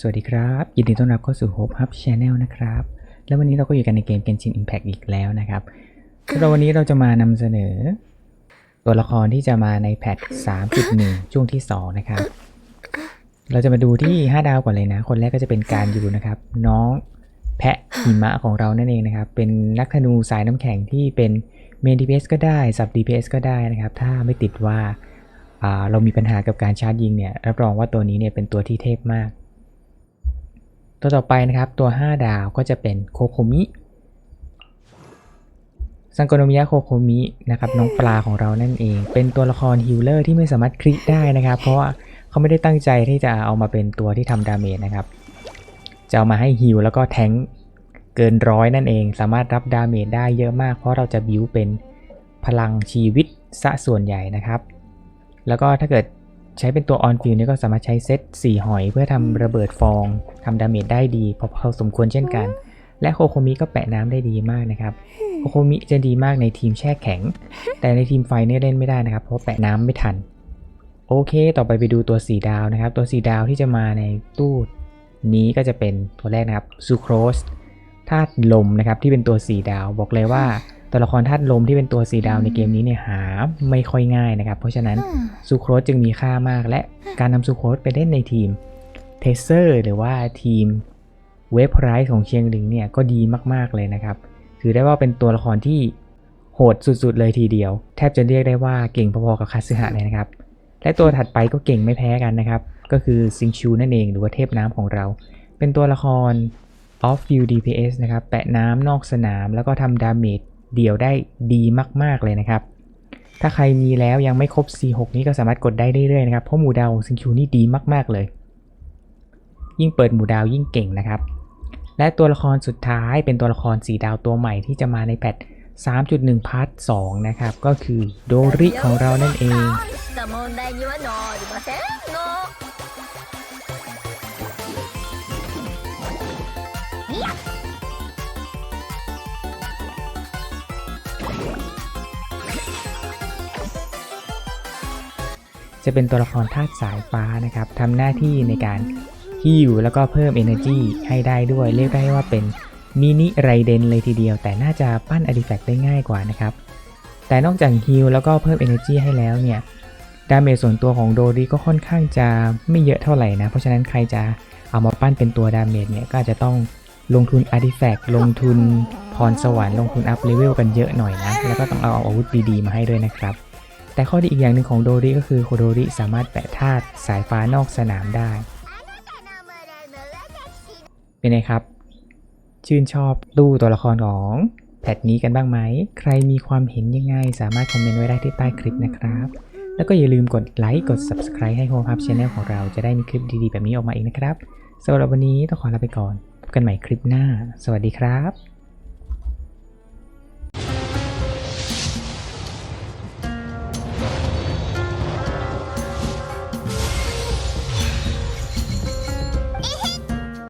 สวัสดีครับ ยินดีต้อนรับเข้าสู่ Hope Hub Channel นะครับ แล้ววันนี้เราก็อยู่กันในเกม Genshin Impact อีกแล้วนะครับสำหรับวันนี้เราจะมานำเสนอ ตัวละครที่จะมาในแพท 3.1 ช่วงที่ 2 นะครับ เราจะมาดูที่ 5 ดาวก่อนเลยนะ คนแรกก็จะเป็นการอยู่นะครับ น้องแพะหิมะของเรานั่นเองนะครับ เป็นนักธนูสายน้ำแข็งที่เป็นเมน DPS ก็ได้ซับ DPS ก็ได้นะครับ ถ้าไม่ติดว่าเรามีปัญหากับการชาร์จยิงเนี่ยรับรองว่าตัวนี้เนี่ยเป็นตัวที่เทพมาก ตัวต่อไปนะครับตัว 5 ดาวก็จะเป็นโคโคมิซังโกโนมิยะโคโคมินะครับน้องปลาของเรานั่นเอง เป็นตัวละครฮิลเลอร์ที่ไม่สามารถคลิกได้นะครับ เพราะว่าเขาไม่ได้ตั้งใจที่จะเอามาเป็นตัวที่ทำดาเมจนะครับ จะเอามาให้ฮิลแล้วก็แทงเกินร้อยนั่นเอง สามารถรับดาเมจได้เยอะมาก เพราะเราจะบิวเป็นพลังชีวิตซะส่วนใหญ่นะครับ แล้วก็ถ้าเกิด ใช้เป็นตัวออนฟิลนี่ก็สามารถใช้เซต4หอย เพื่อทำระเบิดฟองทำดาเมจได้ดีพอพอสมควรเช่นกัน และโคโคมิก็แปะน้ำได้ดีมากนะครับ โคโคมิจะดีมากในทีมแช่แข็ง แต่ในทีมไฟเนี่ยเล่นไม่ได้นะครับ เพราะแปะน้ำไม่ทัน โอเค ต่อไปไปดูตัว4ดาวนะครับ ตัว4ดาวที่จะมาในตู้นี้ก็จะเป็นตัวแรกนะครับซูโครส ธาตุลมนะครับที่เป็นตัว 4 ดาว บอกเลยว่าตัวละครธาตุลมที่เป็นตัว 4 ดาวในเกมนี้เนี่ยหาไม่ค่อยง่ายนะครับ เพราะฉะนั้นซูโครสจึงมีค่ามาก และการนำซูโครสไปเล่นในทีมเทเซอร์หรือว่าทีมเวฟไรส์ของเชียงลิงเนี่ยก็ดีมากๆเลยนะครับ ถือได้ว่าเป็นตัวละครที่โหดสุดๆเลยทีเดียว แทบจะเรียกได้ว่าเก่งพอๆกับคาซึฮะเลยนะครับ และตัวถัดไปก็เก่งไม่แพ้กันนะครับ ก็คือซิงชูนั่นเองหรือว่าเทพน้ำของเรา เป็นตัวละคร off field DPS นะครับ แปะน้ำนอกสนาม แล้วก็ทำดาเมจเดี่ยวได้ดีมากๆเลยนะครับ ถ้าใครมีแล้วยังไม่ครบ C6 นี้ก็สามารถกดได้เรื่อยๆนะครับ เพราะหมู่ดาวซิงคิวนี่ดีมากๆเลย ยิ่งเปิดหมู่ดาวยิ่งเก่งนะครับ และตัวละครสุดท้ายเป็นตัวละคร4ดาวตัวใหม่ที่จะมาในแพท3.1พาร์ท2นะครับ ก็คือโดริของเรานั่นเอง จะเป็นตัวละครธาตุสายฟ้านะครับทำหน้าที่ในการฮิวแล้วก็เพิ่ม Energy ให้ได้ด้วย เรียกได้ว่าเป็นมินิไรเดนเลยทีเดียว แต่น่าจะปั้นอ r ิแฟกต์ได้ง่ายกว่านะครับ แต่นอกจากฮิลแล้วก็เพิ่ม Energy ให้แล้วเนี่ย ดาเมจส่วนตัวของโดริก็ค่อนข้างจะไม่เยอะเท่าไหร่นะ เพราะฉะนั้นใครจะเอามาปั้นเป็นตัวดาเมจเนี่ยก็จจะต้องลงทุนอาร์ติแฟกต์ลงทุนพรสวรรค์ลงทุนอัพเลเวลกันเยอะหน่อยนะ แล้วก็ต้องเอาอาวุธดีๆมาให้ด้วยนะครับ แต่ข้อดีอีกอย่างหนึ่งของโดริก็คือโคโดริสามารถแปะธาตุสายฟ้านอกสนามได้ เป็นไงครับ ชื่นชอบตู้ตัวละครของแพทนี้กันบ้างไหม ใครมีความเห็นยังไง สามารถคอมเมนต์ไว้ได้ที่ใต้คลิปนะครับ แล้วก็อย่าลืมกดไลค์ กด Subscribe ให้ Home Hub Channel ของเราจะได้มีคลิปดีๆ แบบนี้ออกมาอีกนะครับสำหรับวันนี้ต้องขอลาไปก่อนพบกันใหม่คลิปหน้า สวัสดีครับ